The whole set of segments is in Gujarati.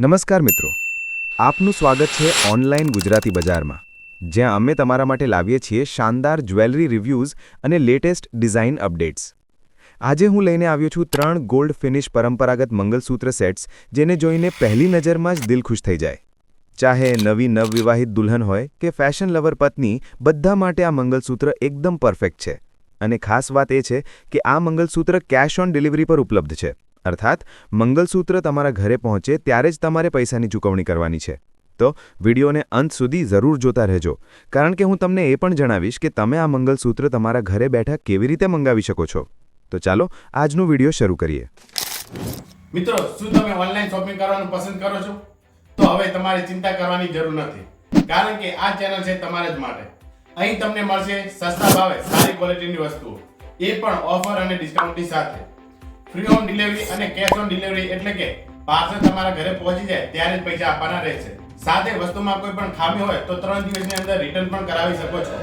નમસ્કાર મિત્રો. આપનું સ્વાગત છે ઓનલાઈન ગુજરાતી બજારમાં. જ્યાં અમે તમારા માટે લાવીએ છીએ શાનદાર જ્વેલરી રિવ્યૂઝ અને લેટેસ્ટ ડિઝાઇન અપડેટ્સ. આજે હું લઈને આવ્યો છું ત્રણ ગોલ્ડ ફિનિશ પરંપરાગત મંગલસૂત્ર સેટ્સ, જેને જોઈને પહેલી નજરમાં જ દિલ ખુશ થઈ જાય. ચાહે નવી નવવિવાહિત દુલ્હન હોય કે ફેશન લવર પત્ની, બધા માટે આ મંગલસૂત્ર એકદમ પરફેક્ટ છે. અને ખાસ વાત એ છે કે આ મંગલસૂત્ર કેશ ઓન ડિલિવરી પર ઉપલબ્ધ છે. અર્થાત, મંગલસૂત્ર તમારા ઘરે પહોંચે ત્યારે જ તમારે પૈસાની ચૂકવણી કરવાની છે. તો વિડીયોને અંત સુધી જરૂર જોતા રહેજો, કારણ કે હું તમને એ પણ જણાવીશ કે તમે આ મંગલસૂત્ર તમારા ઘરે બેઠા કેવી રીતે મંગાવી શકો છો. તો ચાલો, આજનું વીડિયો શરૂ કરીએ. મિત્રો, શું તમે ઓનલાઈન શોપિંગ કરવાનું પસંદ કરો છો? તો હવે તમારે ચિંતા કરવાની જરૂર નથી, કારણ કે આ ચેનલ છે તમારા જ માટે. અહીં તમને મળશે સસ્તા ભાવે સારી ક્વોલિટીની વસ્તુઓ, એ પણ ઓફર અને ડિસ્કાઉન્ટની સાથે. ફ્રી ઓન ડિલિવરી અને કેશ ઓન ડિલિવરી એટલે કે પાર્સલ તમારા ઘરે પહોંચી જાય ત્યારે જ પૈસા આપવાના રહેશે. સાથે વસ્તુમાં કોઈ પણ ખામી હોય તો ત્રણ દિવસની અંદર રિટર્ન પણ કરાવી શકો છો.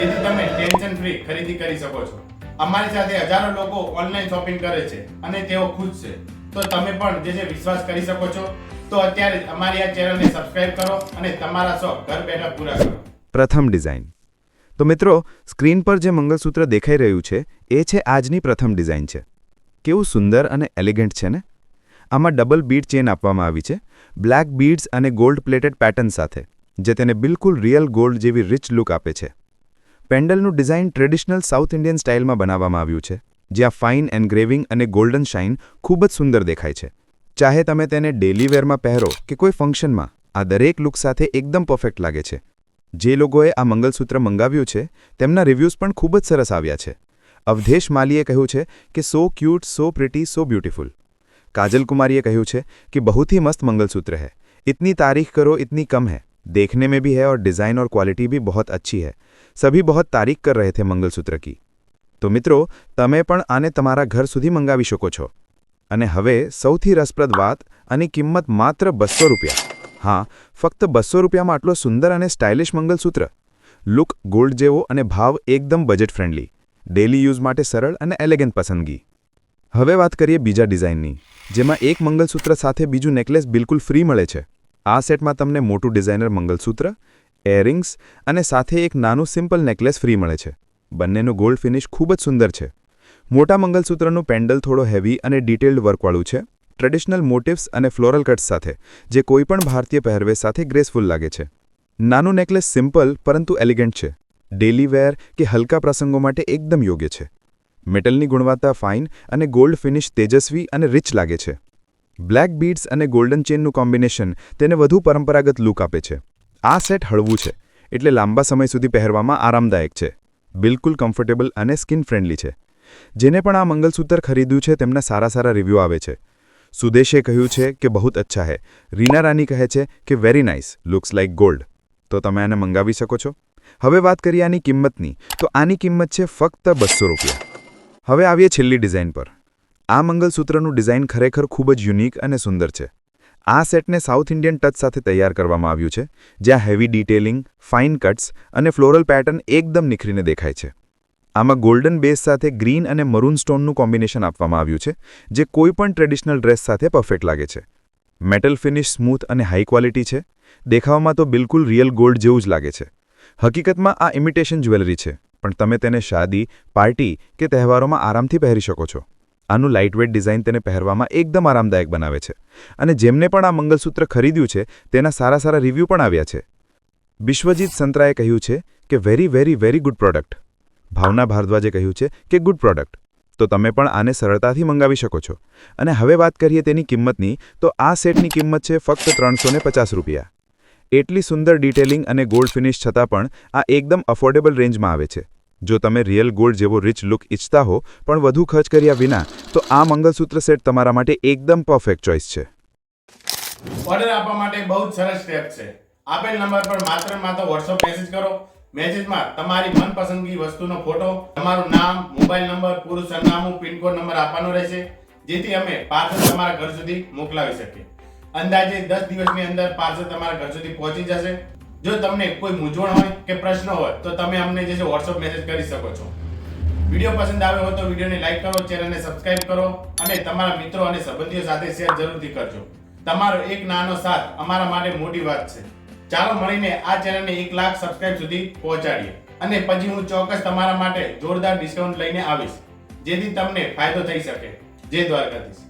જેથી તમે ટેન્શન ફ્રી ખરીદી કરી શકો છો. અમારી સાથે હજારો લોકો ઓનલાઈન શોપિંગ કરે છે અને તેઓ ખુશ છે. તો તમે પણ જે છે વિશ્વાસ કરી શકો છો, તો અત્યારે અમારી આ ચેનલને સબસ્ક્રાઇબ કરો અને તમારા શોખ ઘર બેઠા પૂરા કરો. પ્રથમ ડિઝાઇન તો મિત્રો સ્ક્રીન પર જે મંગલસૂત્ર દેખાઈ રહ્યું છે, એ છે આજની પ્રથમ ડિઝાઇન છે. કેવું સુંદર અને એલિગન્ટ છે ને? આમાં ડબલ બીડ ચેન આપવામાં આવી છે બ્લેક બીડ્સ અને ગોલ્ડ પ્લેટેડ પેટર્ન સાથે, જે તેને બિલકુલ રિયલ ગોલ્ડ જેવી રિચ લુક આપે છે. પેન્ડલનું ડિઝાઇન ટ્રેડિશનલ સાઉથ ઇન્ડિયન સ્ટાઇલમાં બનાવવામાં આવ્યું છે, જ્યાં ફાઇન એન્ગ્રેવિંગ અને ગોલ્ડન શાઇન ખૂબ જ સુંદર દેખાય છે. ચાહે તમે તેને ડેલી વેરમાં પહેરો કે કોઈ ફંક્શનમાં આ દરેક લુક સાથે એકદમ પરફેક્ટ લાગે છે. જે લોકોએ આ મંગલસૂત્ર મંગાવ્યું છે, તેમના રિવ્યૂઝ પણ ખૂબ જ સરસ આવ્યા છે. અવધેશ માલીએ કહ્યું છે કે so cute so pretty so beautiful Kajal Kumari કહ્યું છે कि बहुत ही मस्त मंगलसूत्र है इतनी तारीफ करो इतनी कम है देखने में भी है और डिज़ाइन और क्वालिटी भी बहुत अच्छी है सभी बहुत तारीफ कर रहे थे मंगलसूत्र की તો મિત્રો તમે પણ આને તમારા ઘર સુધી મંગાવી શકો છો અને હવે સૌથી રસપ્રદ વાત અને કિંમત માત્ર બસો રૂપિયા હા ફક્ત બસો રૂપિયામાં આટલો સુંદર અને સ્ટાઇલિશ મંગલસૂત્ર લુક ગોલ્ડ જેવો અને ભાવ એકદમ બજેટ ફ્રેન્ડલી ડેલી યુઝ માટે સરળ અને એલેગન્ટ પસંદગી. હવે વાત કરીએ બીજા ડિઝાઇનની, જેમાં એક મંગલસૂત્ર સાથે બીજું નેકલેસ બિલકુલ ફ્રી મળે છે. આ સેટમાં તમને મોટું ડિઝાઇનર મંગલસૂત્ર એરિંગ્સ અને સાથે એક નાનું સિમ્પલ નેકલેસ ફ્રી મળે છે. બંનેનું ગોલ્ડ ફિનિશ ખૂબ જ સુંદર છે. મોટા મંગલસૂત્રનું પેન્ડલ થોડો હેવી અને ડિટેલ્ડ વર્કવાળું છે. ટ્રેડિશનલ મોટિવ્સ અને ફ્લોરલ કટ્સ સાથે, જે કોઈપણ ભારતીય પહેરવેશ સાથે ગ્રેસફુલ લાગે છે. નાનું નેકલેસ સિમ્પલ પરંતુ એલિગન્ટ છે. ડેલી વેર કે હલકા પ્રસંગો માટે એકદમ યોગ્ય છે. મેટલની ગુણવત્તા ફાઇન અને ગોલ્ડ ફિનિશ તેજસ્વી અને રિચ લાગે છે. બ્લેક બીડ્સ અને ગોલ્ડન ચેનનું કોમ્બિનેશન તેને વધુ પરંપરાગત લુક આપે છે. આ સેટ હળવું છે, એટલે લાંબા સમય સુધી પહેરવામાં આરામદાયક છે. બિલકુલ કમ્ફર્ટેબલ અને સ્કિન ફ્રેન્ડલી છે. જેને પણ આ મંગલસૂત્ર ખરીદ્યું છે તેમના સારા સારા રિવ્યૂ આવે છે. સુદેશે કહ્યું છે કે બહુત અચ્છા હૈ. રીના રાની કહે છે કે very nice, looks like gold. તો તમે આને મંગાવી શકો છો? હવે વાત કરીએ આની કિંમતની. તો આની કિંમત છે ફક્ત બસો રૂપિયા. હવે આવીએ છેલ્લી ડિઝાઇન પર. આ મંગલસૂત્રનું ડિઝાઇન ખરેખર ખૂબ જ યુનિક અને સુંદર છે. આ સેટને સાઉથ ઇન્ડિયન ટચ સાથે તૈયાર કરવામાં આવ્યું છે, જ્યાં હેવી ડિટેલિંગ, ફાઇન કટ્સ અને ફ્લોરલ પેટર્ન એકદમ નિખરીને દેખાય છે. આમાં ગોલ્ડન બેઝ સાથે ગ્રીન અને મરૂન સ્ટોનનું કોમ્બિનેશન આપવામાં આવ્યું છે, જે કોઈપણ ટ્રેડિશનલ ડ્રેસ સાથે પરફેક્ટ લાગે છે. મેટલ ફિનિશ સ્મૂથ અને હાઈ ક્વોલિટી છે. દેખાવામાં તો બિલકુલ રિયલ ગોલ્ડ જેવું જ લાગે છે. હકીકતમાં આ ઇમિટેશન જ્વેલરી છે, પણ તમે તેને શાદી પાર્ટી કે તહેવારોમાં આરામથી પહેરી શકો છો. આનું લાઇટવેટ ડિઝાઇન તેને પહેરવામાં એકદમ આરામદાયક બનાવે છે. અને જેમને પણ આ મંગલસૂત્ર ખરીદ્યું છે, તેના સારા સારા રિવ્યૂ પણ આવ્યા છે. વિશ્વજીત સંતરાએ કહ્યું છે કે very very very good product Bhavna ભારદ્વાજે કહ્યું છે કે ગુડ પ્રોડક્ટ તો તમે પણ આને સરળતાથી મંગાવી શકો છો. અને હવે વાત કરીએ તેની કિંમતની, તો આ સેટની કિંમત છે ફક્ત ત્રણસો રૂપિયા. એટલી સુંદર ડિટેલિંગ અને ગોલ્ડ ફિનિશ છતાં પણ આ એકદમ અફોર્ડેબલ રેન્જમાં આવે છે. જો તમે રિયલ ગોલ્ડ જેવો રિચ લુક ઈચ્છતા હો, પણ વધુ ખર્ચ કર્યા વિના, તો આ મંગલસૂત્ર સેટ તમારા માટે એકદમ પરફેક્ટ ચોઇસ છે. ઓર્ડર આપવા માટે બહુ જ સરસ સ્ટેપ છે. આપેલ નંબર પર માત્ર માત્ર વોટ્સઅપ મેસેજ કરો. મેસેજમાં તમારી મનપસંદગી વસ્તુનો ફોટો તમારું નામ મોબાઈલ નંબર પૂરું સરનામું પિનકોડ નંબર આપવાનો રહેશે, જેથી અમે પાર્સલ તમારા ઘર સુધી મોકલાવી શકીએ. અંદાજે દસ દિવસની અંદર પાર્સલ તમારા ઘર સુધી પહોંચી જશે. જો તમને કોઈ મૂંઝવણ હોય કે પ્રશ્ન હોય, તો તમે અમને જે છે વોટ્સઅપ મેસેજ કરી શકો છો. વીડિયો પસંદ આવ્યો હોય તો વિડીયોને લાઈક કરો ચેનલને સબસ્ક્રાઇબ કરો અને તમારા મિત્રો અને સંબંધીઓ સાથે શેર જરૂરથી કરજો. તમારો એક નાનો સાથ અમારા માટે મોટી વાત છે. ચાલો મળીને આ ચેનલને એક લાખ સબસ્ક્રાઇબ સુધી પહોંચાડીએ. અને પછી હું ચોક્કસ તમારા માટે જોરદાર ડિસ્કાઉન્ટ લઈને આવીશ. જેથી તમને ફાયદો થઈ શકે. જય દ્વારકાધીશ.